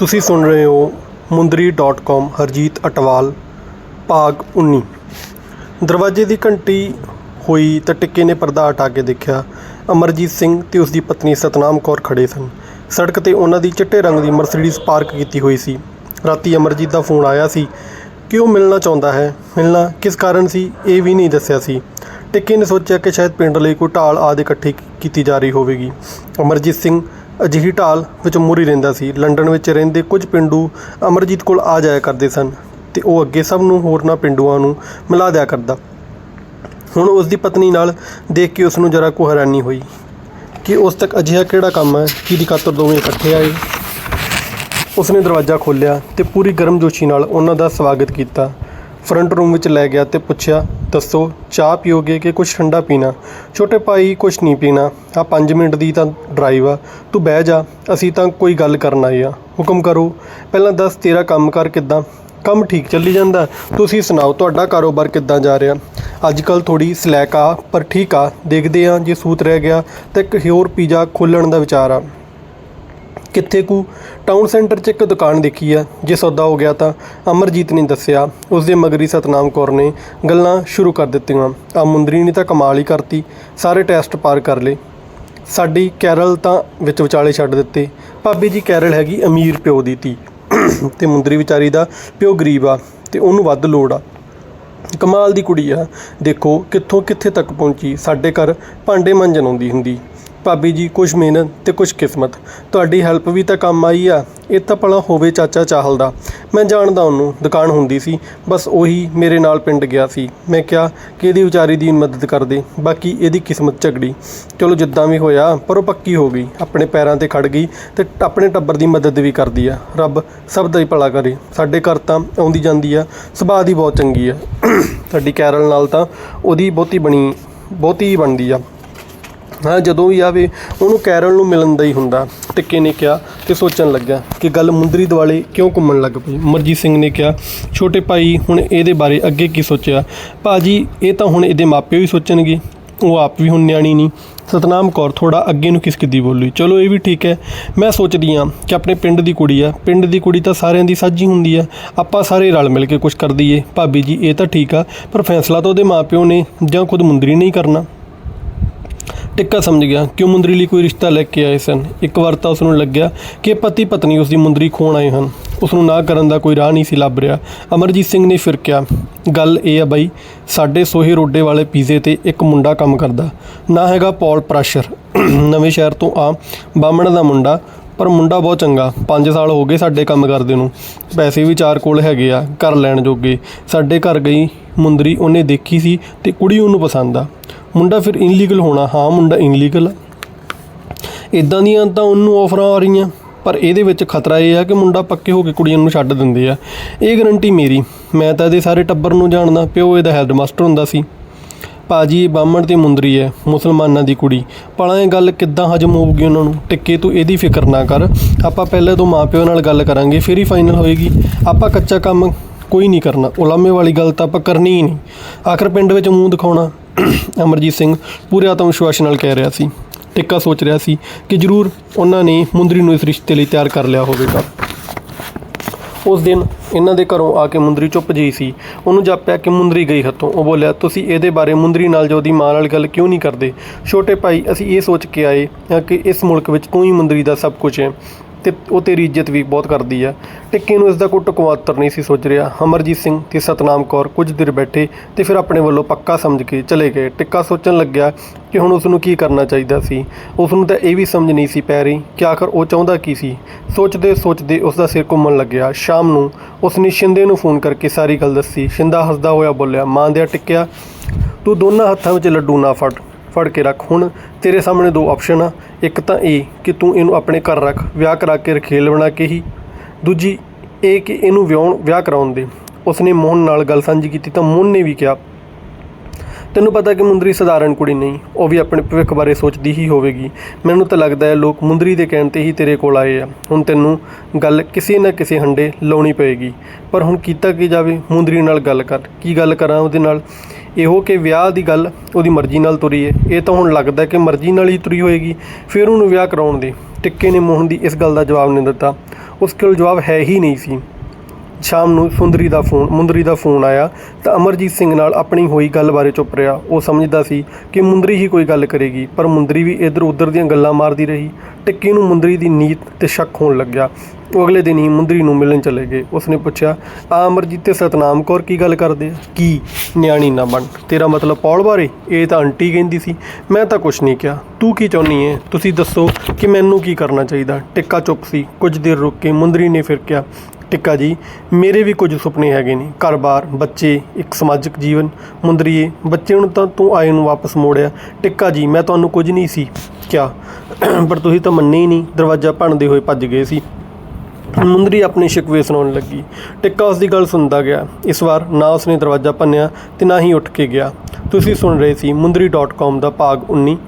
ਤੁਸੀਂ ਸੁਣ ਰਹੇ ਹੋ ਮੁੰਦਰੀ.com ਹਰਜੀਤ ਅਟਵਾਲ, ਭਾਗ 19 ਦਰਵਾਜ਼ੇ ਦੀ ਘੰਟੀ ਹੋਈ ਤਾਂ ਟਿੱਕੇ ਨੇ ਪਰਦਾ ਹਟਾ ਕੇ ਦੇਖਿਆ, ਅਮਰਜੀਤ ਸਿੰਘ ਤੇ ਉਸ ਦੀ ਪਤਨੀ ਸਤਨਾਮ ਕੌਰ ਖੜੇ ਸਨ। ਸੜਕ ਤੇ ਉਹਨਾਂ ਦੀ ਚਿੱਟੇ ਰੰਗ ਦੀ ਮਰਸੀਡੀਜ਼ ਪਾਰਕ ਕੀਤੀ ਹੋਈ ਸੀ। ਰਾਤੀ ਅਮਰਜੀਤ ਦਾ ਫੋਨ ਆਇਆ ਸੀ ਕਿ ਉਹ ਮਿਲਣਾ ਚਾਹੁੰਦਾ ਹੈ? ਮਿਲਣਾ ਕਿਸ ਕਾਰਨ ਸੀ? ਇਹ ਵੀ ਨਹੀਂ ਦੱਸਿਆ ਸੀ। ਟਿੱਕੇ ਨੇ ਸੋਚਿਆ ਕਿ ਸ਼ਾਇਦ ਪਿੰਡ ਲਈ ਕੋਈ ਢਾਲ ਆਦਿ ਇਕੱਠੀ ਕੀਤੀ ਜਾ ਰਹੀ ਹੋਵੇਗੀ। ਅਮਰਜੀਤ ਸਿੰਘ ਅਜਿਹੀ ਢਾਲ ਵਿੱਚ ਮੁਰੀ ਰਹਿੰਦਾ ਸੀ। ਲੰਡਨ ਵਿੱਚ ਰਹਿੰਦੇ ਕੁਝ ਪਿੰਡੂ ਅਮਰਜੀਤ ਕੋਲ ਆ ਜਾਇਆ ਕਰਦੇ ਸਨ ਤੇ ਉਹ ਅੱਗੇ ਸਭ ਨੂੰ ਹੋਰਨਾਂ ਪਿੰਡੂਆਂ ਨੂੰ ਮਿਲਾ ਦਿਆ ਕਰਦਾ। ਹੁਣ ਉਸ ਦੀ ਪਤਨੀ ਨਾਲ ਦੇਖ ਕੇ ਉਸ ਨੂੰ ਜਰਾ ਕੁ ਹੈਰਾਨੀ ਹੋਈ ਕਿ ਉਸ ਤੱਕ ਅਜਿਹਾ ਕਿਹੜਾ ਕੰਮ ਹੈ? ਕਿ ਦੀ ਖਾਤਰ ਦੋਵੇਂ ਇਕੱਠੇ ਆਏ? ਉਸਨੇ ਦਰਵਾਜ਼ਾ ਖੋਲ੍ਹਿਆ ਤੇ ਪੂਰੀ ਗਰਮਜੋਸ਼ੀ ਨਾਲ ਉਹਨਾਂ ਦਾ ਸਵਾਗਤ ਕੀਤਾ। ਫਰੰਟ ਰੂਮ ਵਿੱਚ ਲੈ ਗਿਆ ਤੇ ਪੁੱਛਿਆ ਦੱਸੋ, ਚਾਹ ਪੀਓਗੇ ਕਿ ਕੁਝ ਠੰਡਾ ਪੀਣਾ? ਛੋਟੇ ਭਾਈ ਕੁਝ ਨਹੀਂ ਪੀਣਾ। ਆ 5 ਮਿੰਟ ਦੀ ਤਾਂ ਡਰਾਈਵ ਆ। ਤੂੰ ਬਹਿ ਜਾ, ਅਸੀਂ ਤਾਂ ਕੋਈ ਗੱਲ ਕਰਨ ਆਏ ਆ। ਹੁਕਮ ਕਰੋ, ਪਹਿਲਾਂ ਦੱਸ ਤੇਰਾ ਕੰਮ ਕਰ ਕਿੱਦਾਂ? ਕੰਮ ਠੀਕ ਚੱਲੀ ਜਾਂਦਾ? ਤੁਸੀਂ ਸੁਣਾਓ, ਤੁਹਾਡਾ ਕਾਰੋਬਾਰ ਕਿੱਦਾਂ ਜਾ ਰਿਹਾ? ਅੱਜ ਕੱਲ ਥੋੜੀ ਸਲੈਕ ਆ, ਪਰ ਠੀਕ ਆ। ਦੇਖਦੇ ਆ ਜੇ ਸੂਤ ਰਹਿ ਗਿਆ ਤਾਂ ਇੱਕ ਹੋਰ ਪੀਜ਼ਾ ਖੋਲ੍ਹਣ ਦਾ ਵਿਚਾਰ ਆ। ਕਿੱਥੇ ਕੁ ਟਾਊਨ ਸੈਂਟਰ 'ਚ ਇੱਕ ਦੁਕਾਨ ਦੇਖੀ ਆ, ਜੇ ਸੌਦਾ ਹੋ ਗਿਆ ਤਾਂ। ਅਮਰਜੀਤ ਨੇ ਦੱਸਿਆ ਉਸ ਦੇ ਮਗਰੀ ਸਤਨਾਮ ਕੌਰ ਨੇ ਗੱਲਾਂ ਸ਼ੁਰੂ ਕਰ ਦਿੱਤੀਆਂ। ਆ ਮੁੰਦਰੀ ਨੇ ਤਾਂ ਕਮਾਲ ਹੀ ਕਰਤੀ, ਸਾਰੇ ਟੈਸਟ ਪਾਰ ਕਰ ਲਏ। ਸਾਡੀ ਕੈਰਲ ਤਾਂ ਵਿੱਚ ਵਿਚਾਲੇ ਛੱਡ ਦਿੱਤੇ। ਭਾਬੀ ਜੀ, ਕੈਰਲ ਹੈਗੀ ਅਮੀਰ ਪਿਓ ਦੀ ਧੀ। ਤੇ ਮੁੰਦਰੀ ਵਿਚਾਰੀ ਦਾ ਪਿਓ ਗਰੀਬ ਆ, ਤੇ ਉਹਨੂੰ ਵੱਧ ਲੋੜ ਆ। ਕਮਾਲ ਦੀ ਕੁੜੀ ਆ। ਦੇਖੋ ਕਿੱਥੋਂ ਕਿੱਥੇ ਤੱਕ ਪਹੁੰਚੀ। ਸਾਡੇ ਘਰ ਭਾਂਡੇ ਮੰਜਣ ਆਉਂਦੀ ਹੁੰਦੀ। ਭਾਬੀ ਜੀ ਕੁਝ ਮਿਹਨਤ ਤੇ ਕੁਝ ਕਿਸਮਤ। ਤੁਹਾਡੀ ਹੈਲਪ ਵੀ ਤਾਂ ਕੰਮ ਆਈ ਆ। ਇਹ ਤਾਂ ਭਲਾ ਹੋਵੇ ਚਾਚਾ ਚਾਹਲ ਦਾ। ਮੈਂ ਜਾਣਦਾ ਉਹਨੂੰ, ਦੁਕਾਨ ਹੁੰਦੀ ਸੀ। ਬਸ ਉਹੀ ਮੇਰੇ ਨਾਲ ਪਿੰਡ ਗਿਆ ਸੀ। ਮੈਂ ਕਿਹਾ ਕਿ ਇਹਦੀ ਵਿਚਾਰੀ ਦੀ ਮਦਦ ਕਰ ਦੇ। ਬਾਕੀ ਇਹਦੀ ਕਿਸਮਤ ਝਗੜੀ। ਚਲੋ ਜਿੱਦਾਂ ਵੀ ਹੋਇਆ, ਪਰ ਉਹ ਪੱਕੀ ਹੋ ਗਈ। ਆਪਣੇ ਪੈਰਾਂ ਤੇ ਖੜ ਗਈ ਤੇ ਆਪਣੇ ਟੱਬਰ ਦੀ ਮਦਦ ਵੀ ਕਰਦੀ ਆ। ਰੱਬ ਸਭ ਦਾ ਹੀ ਭਲਾ ਕਰੇ। ਸਾਡੇ ਘਰ ਤਾਂ ਆਉਂਦੀ ਜਾਂਦੀ ਆ। ਸੁਭਾਅ ਦੀ ਬਹੁਤ ਚੰਗੀ ਆ। ਸਾਡੀ ਕੈਰਲ ਨਾਲ ਤਾਂ ਉਹਦੀ ਬਹੁਤੀ ਬਣੀ, ਬਹੁਤੀ ਬਣਦੀ ਆ। ਹਾਂ, ਜਦੋਂ ਵੀ ਆਵੇ, ਉਹਨੂੰ ਕੈਰਲ ਨੂੰ ਮਿਲਣ ਦਾ ਹੀ ਹੁੰਦਾ। ਟਿੱਕੇ ਨੇ ਕਿਹਾ ਤੇ ਸੋਚਣ ਲੱਗਾ ਕਿ ਗੱਲ ਮੁੰਦਰੀ ਦੁਆਲੇ ਕਿਉਂ ਘੁੰਮਣ ਲੱਗ ਪਈ। ਮਰਜੀਤ ਸਿੰਘ ਨੇ ਕਿਹਾ, ਛੋਟੇ ਭਾਈ, ਹੁਣ ਇਹਦੇ ਬਾਰੇ ਅੱਗੇ ਕੀ ਸੋਚਿਆ? ਭਾਜੀ, ਇਹ ਤਾਂ ਹੁਣ ਇਹਦੇ ਮਾਪੇ ਵੀ ਸੋਚਣਗੇ। ਉਹ ਆਪ ਵੀ ਹੁਣ ਨਿਆਣੀ ਨਹੀਂ। ਸਤਨਾਮ ਕੌਰ ਥੋੜਾ ਅੱਗੇ ਨੂੰ ਕਿਸਕਦੀ ਬੋਲੀ। ਚਲੋ, ਇਹ ਵੀ ਠੀਕ ਹੈ। ਮੈਂ ਸੋਚਦੀ ਹਾਂ ਕਿ ਆਪਣੇ ਪਿੰਡ ਦੀ ਕੁੜੀ ਆ। ਪਿੰਡ ਦੀ ਕੁੜੀ ਤਾਂ ਸਾਰਿਆਂ ਦੀ ਸਾਂਝੀ ਹੁੰਦੀ ਆ ਆਪਾਂ ਸਾਰੇ ਰਲ ਮਿਲ ਕੇ ਕੁਝ ਕਰ ਦਈਏ। ਭਾਬੀ ਜੀ, ਇਹ ਤਾਂ ਠੀਕ ਆ, ਪਰ ਫੈਸਲਾ ਤਾਂ ਉਹਦੇ ਮਾਪਿਓ ਨੇ ਜਾਂ ਖੁਦ ਮੁੰਦਰੀ ਨਹੀਂ ਕਰਨਾ। ਟਿੱਕਾ ਸਮਝ ਗਿਆ। ਕਿ ਉਹ ਮੁੰਦਰੀ ਲਈ ਕੋਈ ਰਿਸ਼ਤਾ ਲੈ ਕੇ ਆਏ ਸਨ? ਇੱਕ ਵਾਰ ਤਾਂ ਉਸ ਨੂੰ ਲੱਗਿਆ ਕਿ ਪਤੀ ਪਤਨੀ ਉਸ ਦੀ ਮੁੰਦਰੀ ਖੋਣ ਆਏ ਹਨ। ਉਸ ਨੂੰ ਨਾ ਕਰਨ ਦਾ ਕੋਈ ਰਾਹ ਨਹੀਂ ਸੀ ਲੱਭ ਰਿਹਾ। ਅਮਰਜੀਤ ਸਿੰਘ ਨੇ ਫਿਰ ਕਿਹਾ, ਗੱਲ ਇਹ ਆ ਬਾਈ, ਸਾਡੇ ਸੋਹੇ ਰੋਡੇ ਵਾਲੇ ਪੀਜ਼ੇ ਤੇ ਇੱਕ ਮੁੰਡਾ ਕੰਮ ਕਰਦਾ। ਨਾ ਹੈਗਾ ਪੌਲ ਪ੍ਰੈਸ਼ਰ। ਨਵੇਂ ਸ਼ਹਿਰ ਤੋਂ ਆ, ਬਾਹਮਣ ਦਾ ਮੁੰਡਾ, ਪਰ ਮੁੰਡਾ ਬਹੁਤ ਚੰਗਾ। 5 ਸਾਲ ਹੋ ਗਏ ਸਾਡੇ ਕੰਮ ਕਰਦੇ ਨੂੰ। ਪੈਸੇ ਵੀ ਚਾਰ ਕੋਲ ਹੈਗੇ ਆ, ਘਰ ਲੈਣ ਜੋਗੇ। ਸਾਡੇ ਘਰ ਗਈ ਮੁੰਦਰੀ, ਉਹਨੇ ਦੇਖੀ ਸੀ ਤੇ ਕੁੜੀ ਉਹਨੂੰ ਪਸੰਦ ਆ। ਮੁੰਡਾ ਫਿਰ ਇਨਲੀਗਲ ਹੋਣਾ, ਹਾਂ ਮੁੰਡਾ ਇਨਲੀਗਲ ਆ। ਇਦਾਂ ਦੀਆਂ ਤਾਂ ਉਹਨੂੰ ਆਫਰਾਂ ਆ ਰਹੀਆਂ, ਪਰ ਇਹਦੇ ਵਿੱਚ ਖਤਰਾ ਇਹ ਆ ਕਿ ਮੁੰਡਾ ਪੱਕੇ ਹੋ ਕੇ ਕੁੜੀਆਂ ਨੂੰ ਛੱਡ ਦਿੰਦੇ ਆ। ਇਹ ਗਰੰਟੀ ਮੇਰੀ, ਮੈਂ ਤਾਂ ਇਹਦੇ ਸਾਰੇ ਟੱਬਰ ਨੂੰ ਜਾਣਦਾ, ਪਿਓ ਇਹਦਾ ਹੈੱਡ ਮਾਸਟਰ ਹੁੰਦਾ ਸੀ। ਭਾਜੀ ਇਹ ਬਾਹਮਣ ਤੇ ਮੁੰਦਰੀ ਹੈ, ਮੁਸਲਮਾਨਾਂ ਦੀ ਕੁੜੀ। ਭਲਾ ਇਹ ਗੱਲ ਕਿੱਦਾਂ ਹਜਮ ਹੋਊਗੀ ਉਹਨਾਂ ਨੂੰ? ਟਿੱਕੇ, ਤੂੰ ਇਹਦੀ ਫਿਕਰ ਨਾ ਕਰ। ਆਪਾਂ ਪਹਿਲੇ ਤੋਂ ਮਾਪਿਓ ਨਾਲ ਗੱਲ ਕਰਾਂਗੇ, ਫਿਰ ਹੀ ਫਾਈਨਲ ਹੋਏਗੀ। ਆਪਾਂ ਕੱਚਾ ਕੰਮ ਕੋਈ ਨਹੀਂ ਕਰਨਾ। ਉਲਾਮੇ ਵਾਲੀ ਗੱਲ ਤਾਂ ਆਪਾਂ ਕਰਨੀ ਹੀ ਨਹੀਂ। ਆਖਰ ਪਿੰਡ ਵਿੱਚ ਮੂੰਹ ਦਿਖਾਉਣਾ। ਅਮਰਜੀਤ ਸਿੰਘ ਪੂਰੇ ਆਤਮ ਵਿਸ਼ਵਾਸ ਨਾਲ ਕਹਿ ਰਿਹਾ ਸੀ। ਟਿੱਕਾ ਸੋਚ ਰਿਹਾ ਸੀ ਕਿ ਜ਼ਰੂਰ ਉਹਨਾਂ ਨੇ ਮੁੰਦਰੀ ਨੂੰ ਇਸ ਰਿਸ਼ਤੇ ਲਈ ਤਿਆਰ ਕਰ ਲਿਆ ਹੋਵੇਗਾ। ਉਸ ਦਿਨ ਇਹਨਾਂ ਦੇ ਘਰੋਂ ਆ ਕੇ ਮੁੰਦਰੀ ਚੁੱਪ ਜਿਹੀ ਸੀ। ਉਹਨੂੰ ਜਾਪਿਆ ਕਿ ਮੁੰਦਰੀ ਗਈ ਹੱਥੋਂ। ਉਹ ਬੋਲਿਆ, ਤੁਸੀਂ ਇਹਦੇ ਬਾਰੇ ਮੁੰਦਰੀ ਨਾਲ ਜੋ ਉਹਦੀ ਮਾਂ ਨਾਲ ਗੱਲ ਕਿਉਂ ਨਹੀਂ ਕਰਦੇ? ਛੋਟੇ ਭਾਈ, ਅਸੀਂ ਇਹ ਸੋਚ ਕੇ ਆਏ ਹਾਂ ਕਿ ਇਸ ਮੁਲਕ ਵਿੱਚ ਤੂੰ ਹੀ ਮੁੰਦਰੀ ਦਾ ਸਭ ਕੁਝ ਹੈ। ਤੇ ਉਹ ਤੇਰੀ ਇੱਜ਼ਤ ਵੀ ਬਹੁਤ ਕਰਦੀ ਆ। ਟਿੱਕੇ ਨੂੰ ਇਸ ਦਾ ਕੋਈ ਟਕਵਾਤਰ ਨਹੀਂ ਸੀ ਸੋਚ ਰਿਹਾ। ਅਮਰਜੀਤ ਸਿੰਘ ਤੇ ਸਤਨਾਮ ਕੌਰ ਕੁਝ ਦੇਰ ਬੈਠੇ ਤੇ ਫਿਰ ਆਪਣੇ ਵੱਲੋਂ ਪੱਕਾ ਸਮਝ ਕੇ ਚਲੇ ਗਏ। ਟਿੱਕਾ ਸੋਚਣ ਲੱਗਿਆ ਕਿ ਹੁਣ ਉਸ ਨੂੰ ਕੀ ਕਰਨਾ ਚਾਹੀਦਾ ਸੀ। ਉਸ ਨੂੰ ਤਾਂ ਇਹ ਵੀ ਸਮਝ ਨਹੀਂ ਸੀ ਪੈ ਰਹੀ ਕਿ ਆਖਰ ਉਹ ਚਾਹੁੰਦਾ ਕੀ ਸੀ। ਸੋਚਦੇ ਸੋਚਦੇ ਉਸ ਦਾ ਸਿਰ ਘੁੰਮਣ ਲੱਗਿਆ। ਸ਼ਾਮ ਨੂੰ ਉਸ ਨੇ ਸ਼ਿੰਦੇ ਨੂੰ ਫੋਨ ਕਰਕੇ ਸਾਰੀ ਗੱਲ ਦੱਸੀ। ਸ਼ਿੰਦਾ ਹੱਸਦਾ ਹੋਇਆ ਬੋਲਿਆ, ਮਾਂ ਦਿਆ ਟਿੱਕਿਆ, ਤੂੰ ਦੋਨਾਂ ਹੱਥਾਂ ਵਿੱਚ ਲੱਡੂ ਨਾ ਫੜ। ਫੜ ਕੇ ਰੱਖ। ਹੁਣ ਤੇਰੇ ਸਾਹਮਣੇ ਦੋ ਆਪਸ਼ਨ ਆ। ਇੱਕ ਤਾਂ ਇਹ ਕਿ ਤੂੰ ਇਹਨੂੰ ਆਪਣੇ ਘਰ ਰੱਖ, ਵਿਆਹ ਕਰਾ ਕੇ ਰਖੇਲ ਬਣਾ ਕੇ ਹੀ। ਦੂਜੀ, ਇਹ ਕਿ ਇਹਨੂੰ ਵਿਆਹਣ, ਵਿਆਹ ਕਰਾਉਣ ਦੇ। ਉਸਨੇ ਮੋਹਨ ਨਾਲ ਗੱਲ ਸਾਂਝੀ ਕੀਤੀ ਤਾਂ ਮੋਹਨ ਨੇ ਵੀ ਕਿਹਾ, ਤੈਨੂੰ ਪਤਾ ਕਿ ਮੁੰਦਰੀ ਸਧਾਰਨ ਕੁੜੀ ਨਹੀਂ, ਉਹ ਵੀ ਆਪਣੇ ਭਵਿੱਖ ਬਾਰੇ ਸੋਚਦੀ ਹੀ ਹੋਵੇਗੀ। ਮੈਨੂੰ ਤਾਂ ਲੱਗਦਾ ਹੈ ਲੋਕ ਮੁੰਦਰੀ ਦੇ ਕਹਿਣ ਤੇ ਹੀ ਤੇਰੇ ਕੋਲ ਆਏ ਆ। ਹੁਣ ਤੈਨੂੰ ਗੱਲ ਕਿਸੇ ਨਾ ਕਿਸੇ ਹੰਡੇ ਲਾਉਣੀ ਪਏਗੀ। ਪਰ ਹੁਣ ਕੀਤਾ ਕੀ ਜਾਵੇ? ਮੁੰਦਰੀ ਨਾਲ ਗੱਲ ਕਰ। ਕੀ ਗੱਲ ਕਰਾਂ ਉਹਦੇ ਨਾਲ? ਇਹੋ ਕਿ ਵਿਆਹ ਦੀ ਗੱਲ ਉਹਦੀ ਮਰਜ਼ੀ ਨਾਲ ਤੁਰੀ ਹੈ ਇਹ ਤਾਂ ਹੁਣ ਲੱਗਦਾ ਕਿ ਮਰਜ਼ੀ ਨਾਲ ਹੀ ਤੁਰੀ ਹੋਏਗੀ, ਫਿਰ ਉਹਨੂੰ ਵਿਆਹ ਕਰਾਉਣ ਦੇ। ਟਿੱਕੇ ਨੇ ਮੋਹਨ ਦੀ ਇਸ ਗੱਲ ਦਾ ਜਵਾਬ ਨਹੀਂ ਦਿੱਤਾ। ਉਸ ਕੋਲ ਜਵਾਬ ਹੈ ਹੀ ਨਹੀਂ ਸੀ। ਸ਼ਾਮ ਨੂੰ ਸੁੰਦਰੀ ਦਾ ਫੋਨ, ਮੁੰਦਰੀ ਦਾ ਫੋਨ ਆਇਆ ਤਾਂ ਅਮਰਜੀਤ ਸਿੰਘ ਨਾਲ ਆਪਣੀ ਹੋਈ ਗੱਲ ਬਾਰੇ ਚੁੱਪ ਰਿਹਾ। ਉਹ ਸਮਝਦਾ ਸੀ ਕਿ ਮੁੰਦਰੀ ਹੀ ਕੋਈ ਗੱਲ ਕਰੇਗੀ, ਪਰ ਮੁੰਦਰੀ ਵੀ ਇੱਧਰ ਉੱਧਰ ਦੀਆਂ ਗੱਲਾਂ ਮਾਰਦੀ ਰਹੀ। ਟਿੱਕੀ ਨੂੰ ਮੁੰਦਰੀ ਦੀ ਨੀਤ ਤੇ ਸ਼ੱਕ ਹੋਣ ਲੱਗਿਆ। ਉਹ ਅਗਲੇ ਦਿਨ ਹੀ ਮੁੰਦਰੀ ਨੂੰ ਮਿਲਣ ਚਲੇ ਗਏ। ਉਸਨੇ ਪੁੱਛਿਆ, ਆ ਅਮਰਜੀਤ ਤੇ ਸਤਨਾਮ ਕੌਰ ਕੀ ਗੱਲ ਕਰਦੇ ਕੀ? ਨਿਆਣੀ ਨਾ ਬਣ। ਤੇਰਾ ਮਤਲਬ ਪੌਲ ਬਾਰੇ? ਇਹ ਤਾਂ ਆਂਟੀ ਕਹਿੰਦੀ ਸੀ। ਮੈਂ ਤਾਂ ਕੁਛ ਨਹੀਂ ਕਿਹਾ। ਤੂੰ ਕੀ ਚਾਹੁੰਦੀ ਹੈ ਤੁਸੀਂ ਦੱਸੋ ਕਿ ਮੈਨੂੰ ਕੀ ਕਰਨਾ ਚਾਹੀਦਾ? ਟਿੱਕਾ ਚੁੱਪ ਸੀ। ਕੁਝ ਦੇਰ ਰੁਕ ਕੇ ਮੁੰਦਰੀ ਨੇ ਫਿਰ ਕਿਹਾ ਟਿੱਕਾ ਜੀ, ਮੇਰੇ ਵੀ ਕੁਝ ਸੁਪਨੇ ਹੈਗੇ ਨੇ। ਘਰ-ਬਾਰ, ਬੱਚੇ, ਇੱਕ ਸਮਾਜਿਕ ਜੀਵਨ। ਮੁੰਦਰੀਏ, ਬੱਚੇ ਨੂੰ ਤਾਂ ਤੂੰ ਆਏ ਨੂੰ ਵਾਪਸ ਮੋੜਿਆ। ਟਿੱਕਾ ਜੀ, ਮੈਂ ਤੁਹਾਨੂੰ ਕੁਝ ਨਹੀਂ ਸੀ ਕਿਹਾ। ਪਰ ਤੁਸੀਂ ਤਾਂ ਮੰਨੇ ਹੀ ਨਹੀਂ। ਦਰਵਾਜ਼ਾ ਭੰਨਦੇ ਹੋਏ ਭੱਜ ਗਏ ਸੀ। ਮੁੰਦਰੀ ਆਪਣੇ ਸ਼ਿਕਵੇ ਸੁਣਾਉਣ ਲੱਗੀ। ਟਿੱਕਾ ਉਸ ਦੀ ਗੱਲ ਸੁਣਦਾ ਗਿਆ। ਇਸ ਵਾਰ ਨਾ ਉਸਨੇ ਦਰਵਾਜ਼ਾ ਭੰਨਿਆ ਤੇ ਨਾ ਹੀ ਉੱਠ ਕੇ ਗਿਆ। ਤੁਸੀਂ ਸੁਣ ਰਹੇ ਸੀ ਮੁੰਦਰੀ.com ਦਾ ਭਾਗ 19